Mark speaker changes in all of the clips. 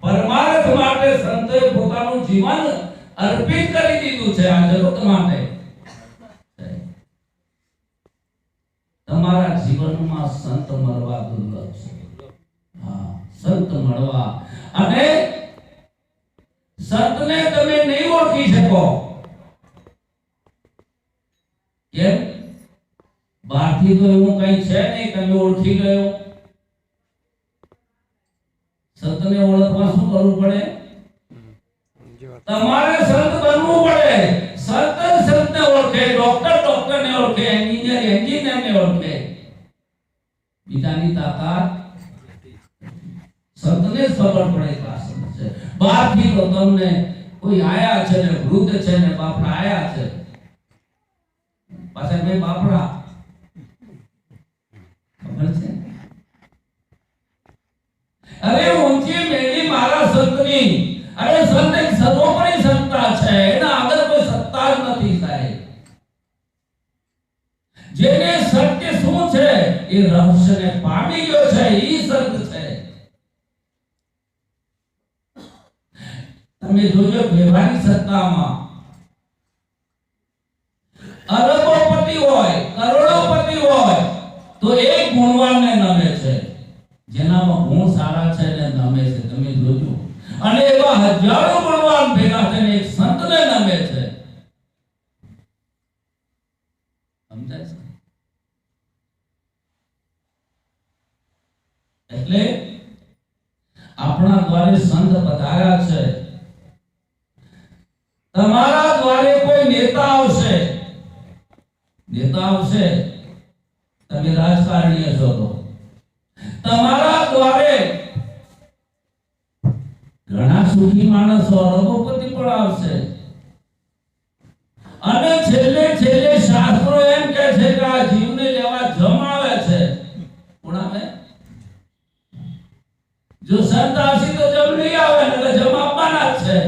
Speaker 1: પરમાર્થ માટે સંતોએ પોતાનું જીવન અર્પિત કરી દીધું છે આ જગત માટે. તમારા જીવનમાં સંત મળવા દુર્લભ છે. હા, સંત મળવા. અને સંતને તમે નહીં ઓળખી શકો. કેમ? બહારથી તો એવું કઈ છે નહીં, તમે ઓળખી ગયો. સંતને ઓળખવા શું કરવું પડે? તમારે સંત બનવું પડે. સંત સંતને ઓળખે ડોક્ટર ડોક્ટરને ઓળખે એન્જિનિયર એન્જિનિયરને ઓળખે. બીજાની તાકાત સંતને જ પડે કે આ તો તમને કોઈ આયા છે ને વૃદ્ધ છે ને બાપરા આયા છે. પાછા બે બાપડા ખબર છે અરે ઊંચી મેળી મારા સંતની. અરે સંત એક સર્વોપરી સત્તા છે. એના આગળ કોઈ સત્તા જ નથી સાહેબ. જેને સત્ય શું છે? એ રહસ્યને પામી ગયો છે. એ સંત છે. તમે જોજો વ્યવહારિક સત્તામાં. અરબોપતિ હોય, કરોડોપતિ હોય, તો એક ગુણવાનને નમે છે. જેનામાં ગુણ સારા છે ને નમે છે. તમે જોજો. અને એવા હજારો ગુણવાન ભેગા થઈને એક સંતને નમે છે. સમજાય છે? એટલે આપણા દ્વારે સંત પધાર્યા છે. તમારા દ્વારે કોઈ નેતા આવશે? નેતા આવશે? તમે રાજકારણીય છો તો. તમારા દ્વારે સુખી માણસ અરબોપતિ પણ આવશે. અને છેલ્લે છેલ્લે શાસ્ત્રો એમ કહે છે કે આ જીવને લેવા જમાવે છે. ઉણાવે જો સંત આવશે તો જમ નહીં આવે એટલે જમ આપવાના છે.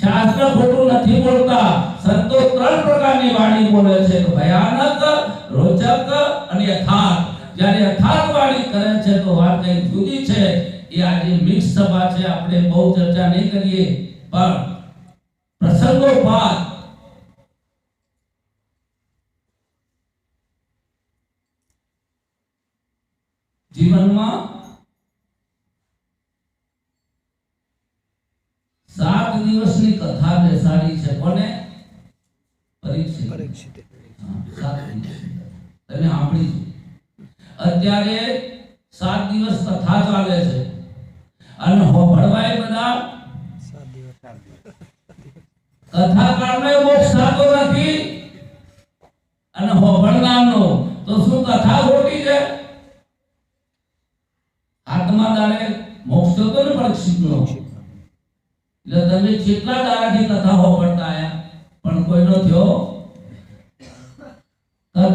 Speaker 1: શાસ્ત્ર ખોટું નથી બોલતા. સંતો ત્રણ પ્રકારની વાણી બોલે છે ભયાનક, રોચક અને યથાર્થ. જ્યારે યથાર્થ કરે છે તો વાત કઈ જુદી છે. એ આજે મિક્સ સભા છે, આપણે બહુ ચર્ચા નહીં કરીએ. પણ પ્રસંગોપાત જીવનમાં સાત દિવસની કથા બેસાડી છે કોને પરીક્ષિત
Speaker 2: પરીક્ષિત
Speaker 1: હા, સાત દિવસ તમે સાંભળી છે. અત્યારે સાત દિવસ કથા ચાલે છે. અને હોભળવાય બધા કથાકારને મોક્ષ થતો નથી અને હોભળનારનો. તો શું કથા ખોટી છે? આત્મા દાડે મોક્ષ તો ને પરીક્ષિતનો એટલે તમે જેટલા દાડાથી કથા હોભળતા આવ્યા પણ કોઈનો થયો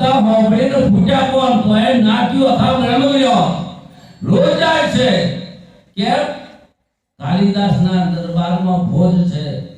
Speaker 1: કથા હોભળીને ફૂટ્યા કોણ? તો એ નાટ્યું અખાવ રણવ્યો રોજ જાય છે. કેમ? કાલિદાસના દરબારમાં ભોજ છે.